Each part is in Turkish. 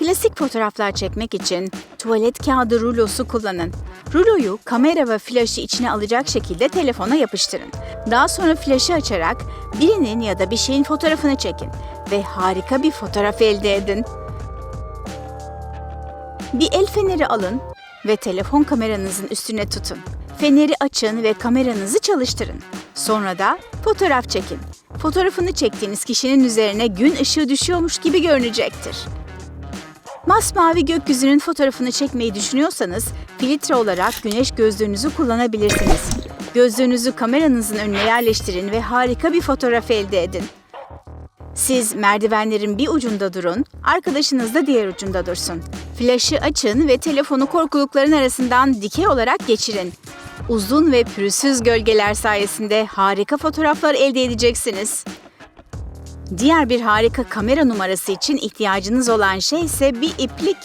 Klasik fotoğraflar çekmek için tuvalet kağıdı rulosu kullanın. Ruloyu kamera ve flaşı içine alacak şekilde telefona yapıştırın. Daha sonra flaşı açarak birinin ya da bir şeyin fotoğrafını çekin ve harika bir fotoğraf elde edin. Bir el feneri alın ve telefon kameranızın üstüne tutun. Feneri açın ve kameranızı çalıştırın. Sonra da fotoğraf çekin. Fotoğrafını çektiğiniz kişinin üzerine gün ışığı düşüyormuş gibi görünecektir. Masmavi gökyüzünün fotoğrafını çekmeyi düşünüyorsanız filtre olarak güneş gözlüğünüzü kullanabilirsiniz. Gözlüğünüzü kameranızın önüne yerleştirin ve harika bir fotoğraf elde edin. Siz merdivenlerin bir ucunda durun, arkadaşınız da diğer ucunda dursun. Flaşı açın ve telefonu korkulukların arasından dikey olarak geçirin. Uzun ve pürüzsüz gölgeler sayesinde harika fotoğraflar elde edeceksiniz. Diğer bir harika kamera numarası için ihtiyacınız olan şey ise bir iplik.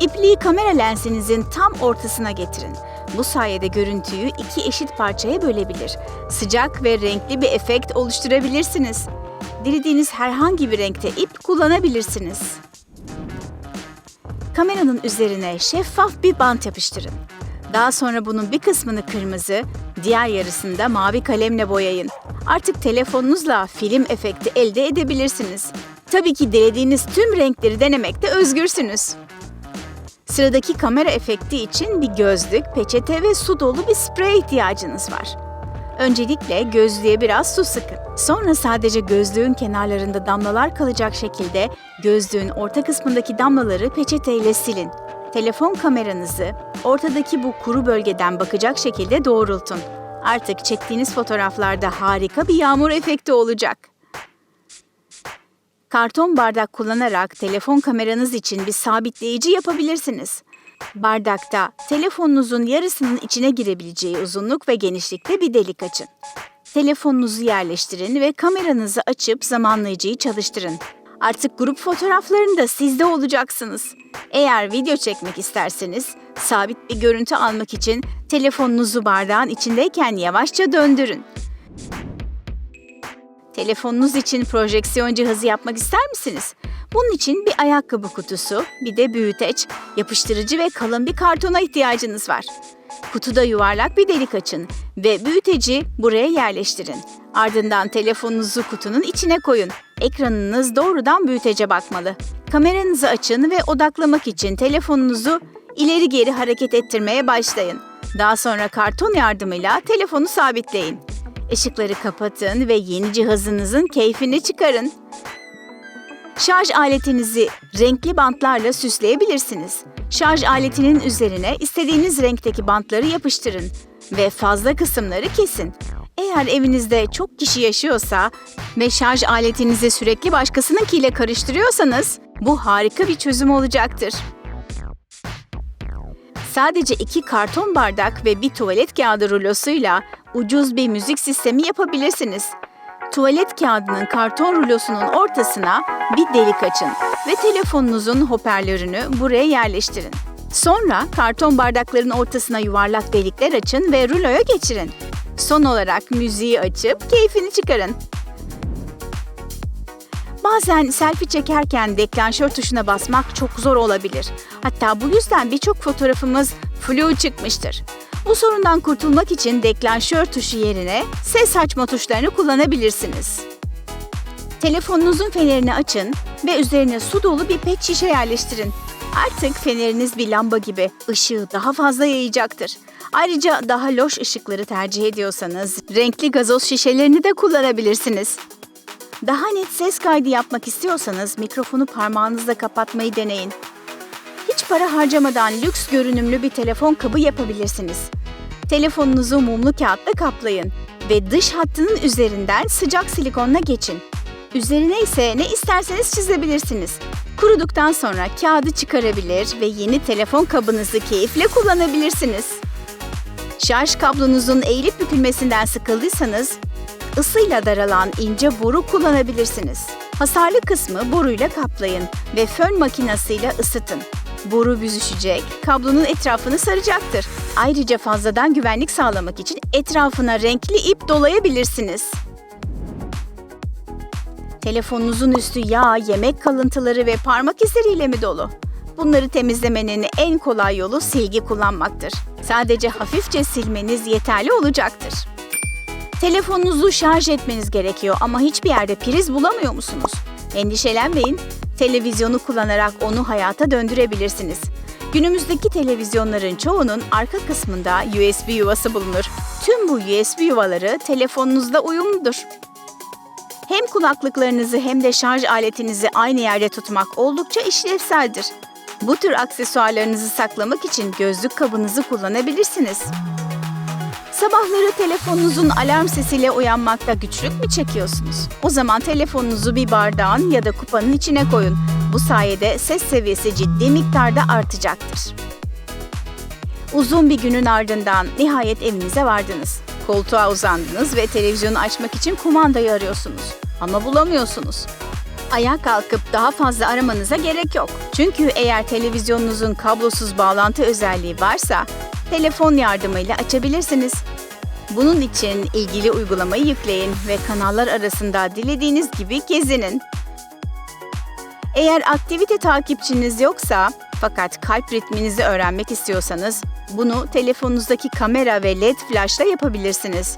İpliği kamera lensinizin tam ortasına getirin. Bu sayede görüntüyü iki eşit parçaya bölebilir. Sıcak ve renkli bir efekt oluşturabilirsiniz. Dilediğiniz herhangi bir renkte ip kullanabilirsiniz. Kameranın üzerine şeffaf bir bant yapıştırın. Daha sonra bunun bir kısmını kırmızı, diğer yarısını da mavi kalemle boyayın. Artık telefonunuzla film efekti elde edebilirsiniz. Tabii ki dilediğiniz tüm renkleri denemekte özgürsünüz. Sıradaki kamera efekti için bir gözlük, peçete ve su dolu bir sprey ihtiyacınız var. Öncelikle gözlüğe biraz su sıkın. Sonra sadece gözlüğün kenarlarında damlalar kalacak şekilde gözlüğün orta kısmındaki damlaları peçeteyle silin. Telefon kameranızı ortadaki bu kuru bölgeden bakacak şekilde doğrultun. Artık çektiğiniz fotoğraflarda harika bir yağmur efekti olacak. Karton bardak kullanarak telefon kameranız için bir sabitleyici yapabilirsiniz. Bardakta telefonunuzun yarısının içine girebileceği uzunluk ve genişlikte bir delik açın. Telefonunuzu yerleştirin ve kameranızı açıp zamanlayıcıyı çalıştırın. Artık grup fotoğraflarında sizde olacaksınız. Eğer video çekmek isterseniz, sabit bir görüntü almak için telefonunuzu bardağın içindeyken yavaşça döndürün. Telefonunuz için projeksiyon cihazı yapmak ister misiniz? Bunun için bir ayakkabı kutusu, bir de büyüteç, yapıştırıcı ve kalın bir kartona ihtiyacınız var. Kutuda yuvarlak bir delik açın ve büyüteci buraya yerleştirin. Ardından telefonunuzu kutunun içine koyun. Ekranınız doğrudan büyütece bakmalı. Kameranızı açın ve odaklamak için telefonunuzu ileri geri hareket ettirmeye başlayın. Daha sonra karton yardımıyla telefonu sabitleyin. Işıkları kapatın ve yeni cihazınızın keyfini çıkarın. Şarj aletinizi renkli bantlarla süsleyebilirsiniz. Şarj aletinin üzerine istediğiniz renkteki bantları yapıştırın ve fazla kısımları kesin. Eğer evinizde çok kişi yaşıyorsa ve şarj aletinizi sürekli başkasınınkiyle karıştırıyorsanız bu harika bir çözüm olacaktır. Sadece iki karton bardak ve bir tuvalet kağıdı rulosuyla ucuz bir müzik sistemi yapabilirsiniz. Tuvalet kağıdının karton rulosunun ortasına bir delik açın ve telefonunuzun hoparlörünü buraya yerleştirin. Sonra karton bardakların ortasına yuvarlak delikler açın ve ruloya geçirin. Son olarak müziği açıp keyfini çıkarın. Bazen selfie çekerken deklanşör tuşuna basmak çok zor olabilir. Hatta bu yüzden birçok fotoğrafımız flu çıkmıştır. Bu sorundan kurtulmak için deklanşör tuşu yerine ses açma tuşlarını kullanabilirsiniz. Telefonunuzun fenerini açın ve üzerine su dolu bir pet şişe yerleştirin. Artık feneriniz bir lamba gibi ışığı daha fazla yayacaktır. Ayrıca daha loş ışıkları tercih ediyorsanız renkli gazoz şişelerini de kullanabilirsiniz. Daha net ses kaydı yapmak istiyorsanız mikrofonu parmağınızla kapatmayı deneyin. Hiç para harcamadan lüks görünümlü bir telefon kabı yapabilirsiniz. Telefonunuzu mumlu kağıtla kaplayın ve dış hattının üzerinden sıcak silikonla geçin. Üzerine ise ne isterseniz çizebilirsiniz. Kuruduktan sonra kağıdı çıkarabilir ve yeni telefon kabınızı keyifle kullanabilirsiniz. Şarj kablonuzun eğilip bükülmesinden sıkıldıysanız ısıyla daralan ince boru kullanabilirsiniz. Hasarlı kısmı boruyla kaplayın ve fön makinesiyle ısıtın. Boru büzüşecek, kablonun etrafını saracaktır. Ayrıca fazladan güvenlik sağlamak için etrafına renkli ip dolayabilirsiniz. Telefonunuzun üstü yağ, yemek kalıntıları ve parmak izleriyle mi dolu? Bunları temizlemenin en kolay yolu silgi kullanmaktır. Sadece hafifçe silmeniz yeterli olacaktır. Telefonunuzu şarj etmeniz gerekiyor ama hiçbir yerde priz bulamıyor musunuz? Endişelenmeyin. Televizyonu kullanarak onu hayata döndürebilirsiniz. Günümüzdeki televizyonların çoğunun arka kısmında USB yuvası bulunur. Tüm bu USB yuvaları telefonunuzda uyumludur. Hem kulaklıklarınızı hem de şarj aletinizi aynı yerde tutmak oldukça işlevseldir. Bu tür aksesuarlarınızı saklamak için gözlük kabınızı kullanabilirsiniz. Sabahları telefonunuzun alarm sesiyle uyanmakta güçlük mü çekiyorsunuz? O zaman telefonunuzu bir bardağın ya da kupanın içine koyun. Bu sayede ses seviyesi ciddi miktarda artacaktır. Uzun bir günün ardından nihayet evinize vardınız. Koltuğa uzandınız ve televizyonu açmak için kumandayı arıyorsunuz. Ama bulamıyorsunuz. Ayağa kalkıp daha fazla aramanıza gerek yok. Çünkü eğer televizyonunuzun kablosuz bağlantı özelliği varsa telefon yardımıyla açabilirsiniz. Bunun için ilgili uygulamayı yükleyin ve kanallar arasında dilediğiniz gibi gezinin. Eğer aktivite takipçiniz yoksa fakat kalp ritminizi öğrenmek istiyorsanız bunu telefonunuzdaki kamera ve led flashla yapabilirsiniz.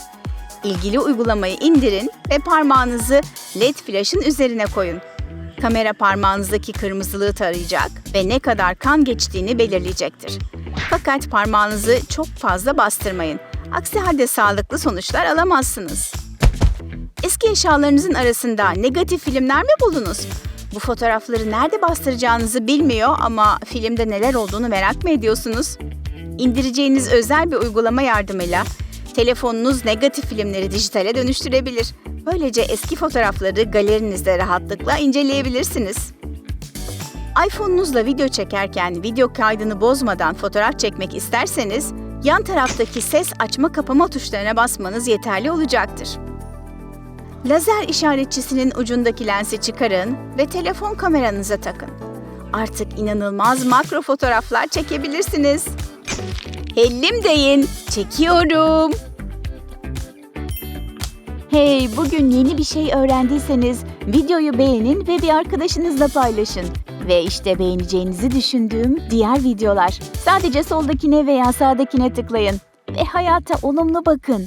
İlgili uygulamayı indirin ve parmağınızı led flashın üzerine koyun. Kamera parmağınızdaki kırmızılığı tarayacak ve ne kadar kan geçtiğini belirleyecektir. Fakat parmağınızı çok fazla bastırmayın. Aksi halde sağlıklı sonuçlar alamazsınız. Eski eşyalarınızın arasında negatif filmler mi buldunuz? Bu fotoğrafları nerede bastıracağınızı bilmiyor ama filmde neler olduğunu merak mı ediyorsunuz? İndireceğiniz özel bir uygulama yardımıyla telefonunuz negatif filmleri dijitale dönüştürebilir. Böylece eski fotoğrafları galerinizde rahatlıkla inceleyebilirsiniz. iPhone'unuzla video çekerken video kaydını bozmadan fotoğraf çekmek isterseniz yan taraftaki ses açma kapama tuşlarına basmanız yeterli olacaktır. Lazer işaretçisinin ucundaki lensi çıkarın ve telefon kameranıza takın. Artık inanılmaz makro fotoğraflar çekebilirsiniz. Hellim deyin, çekiyorum. Hey, bugün yeni bir şey öğrendiyseniz videoyu beğenin ve bir arkadaşınızla paylaşın. Ve işte beğeneceğinizi düşündüğüm diğer videolar. Sadece soldakine veya sağdakine tıklayın ve hayata olumlu bakın.